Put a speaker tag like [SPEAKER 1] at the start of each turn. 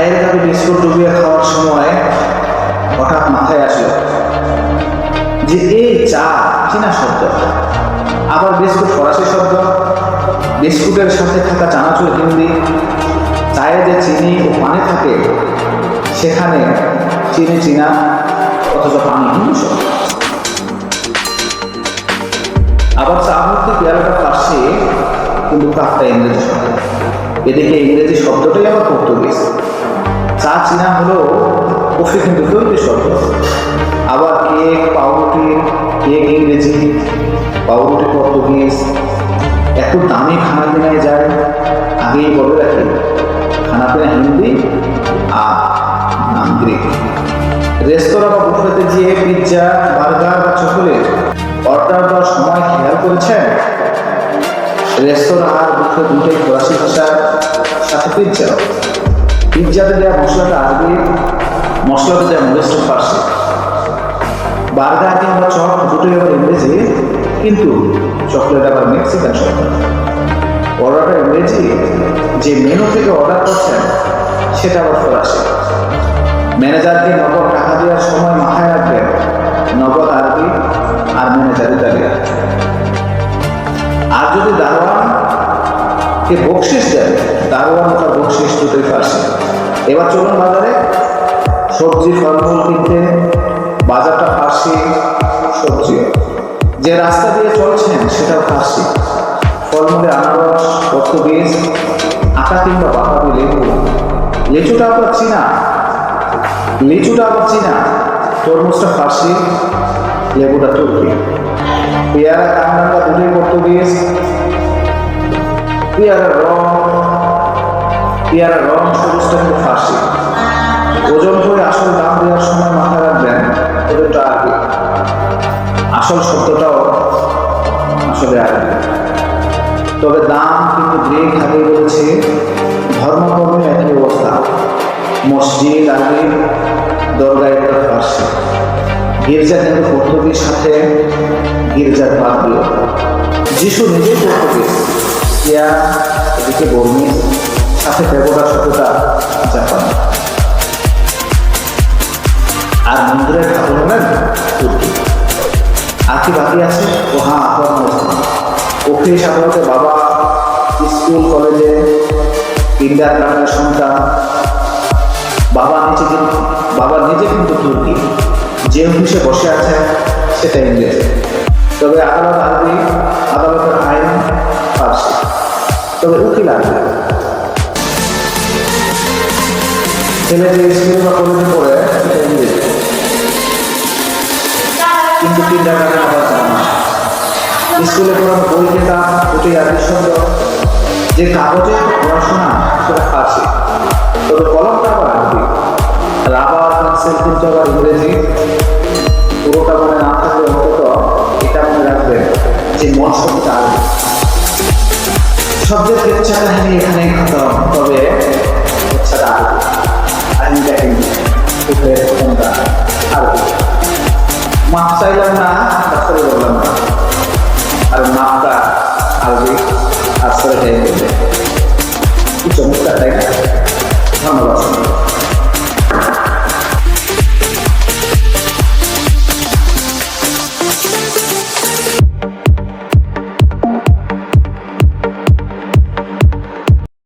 [SPEAKER 1] চায়ের কাপে বিস্কুট ডুবিয়ে খাওয়ার সময় হঠাৎ মাথায় আসলো যে, এই চা চীনা শব্দ? আবার বিস্কুট ফরাসি শব্দ। বিস্কুটের সাথে থাকা চানাচুর হিন্দি, চায়ে যে চিনি ও পানি থাকে, সেখানে চিনি, চীনা, অথচ পানি হিন্দু শব্দ। আবার চা ভর্তি পেয়ারাটা পাশে কিন্তু কাপটা ইংরেজি শব্দ। এদিকে ইংরেজি শব্দটাই আবার চা চীনা হলেও কফি কিন্তু তৈরি শব্দ আবার কেক, পাউরুটি, কেক ইংরেজি, পাউরুটি, পর্তুগিজ। এত দামি খানা পিনায় যায়, আগেই বলে রাখি, খানা পিনা হিন্দি আর নাম গ্রিক। রেস্তোরাঁ বা বুফেতে গিয়ে পিৎজা, বার্গার বা চকোলেট অর্ডার দেওয়ার সময় খেয়াল করেছেন? রেস্তোরাঁ আর বুফে দুটোই ফরাসি ভাষার সাথে পিৎজা। পিৎজাতে দেওয়া মশলাটা আরবি মশলাতে দেওয়া মরিচটা ফার্সি বার্গার কিংবা চপ দুটোই আবার ইংরেজি, কিন্তু চকলেট আবার মেক্সিকান শব্দ অর্ডারটা ইংরেজি, যে মেনু থেকে অর্ডার করছেন, সেটা আবার ফরাসি ম্যানেজারকে নগদ টাকা দেওয়ার সময় মাথায় রাখবেন, নগদ আরবি আর ম্যানেজার ইতালিয়ান আর যদি দারোয়ানকে বকশিস দেন, দারোয়ান তার বকশিস দুটোই ফার্সি এবার চলুন বাজারে। সবজি, ফলমূল কিনতে। বাজারটা ফার্সি, সবজি। যে রাস্তা দিয়ে চলছেন, সেটাও ফার্সি। ফলমূলে আনারস পর্তুগিজ আটা কিংবা বাতাবি লেবু। লিচুটা আবার চীনা। লিচুটা আবার চীনা। তরমুজটা ফার্সি, লেবুটা তুর্কি। পেয়ারা কামরাঙ্গা দুটোই পর্তুগিজ পেয়ারার রং পেয়ারার রং সবুজটা কিন্তু ফার্সি ওজন করে আসল দাম দেওয়ার সময় মাথায় রাখবেন ওজনটা আরবি আসল শব্দটাও আসলে আরবি তবে দাম কিন্তু গ্রিক আগে বলেছে, ধর্মকর্মে একই অবস্থা। মসজিদ আরবি দরগা একটা ফার্সি গির্জা কিন্তু পর্তুগিজ সাথে গির্জার বাদ দিল যিশু নিজেই পর্তুগিজ ইয়া এদিকে বর্মি সাথে পেগোডা শব্দটা জাপান আর মন্দিরের ঠাকুর হলেন তুর্কি আর কি বাকি আছে ও হ্যাঁ আপনার ওকে সাধারণত বাবা, স্কুল, কলেজে ইন্ডিয়ার গ্রামের সন্তান। বাবা নিজে কিন্তু, বাবা নিজে কিন্তু তুর্কি যে অফিসে বসে আছে, সেটা ইংরেজি। তবে আদালত আরবি, আদালতের আইন ফার্সি। তবে উকিল আরবি। ছেলে যে বা কলেজে পড়ে ইংরেজি কিন্তু স্কুলে পড়ানো বই দুটোই আরবি শব্দ যে কাগজে পড়াশোনা, সেটা ফার্সি। তবে কলমটা আবার আরবি। রাবার, পেন্সিল কিন্তু আবার ইংরেজি পুরোটা মনে না থাকলে অন্তত এটা মনে রাখবেন যে মন শব্দটা আরবি। শব্দের কেচ্ছা কাহিনী এখানে খতম। চাইলাম না ডাক্তারে বললাম না। আর মাপটা আলবি আশ্রয় চমৎকার তাই না?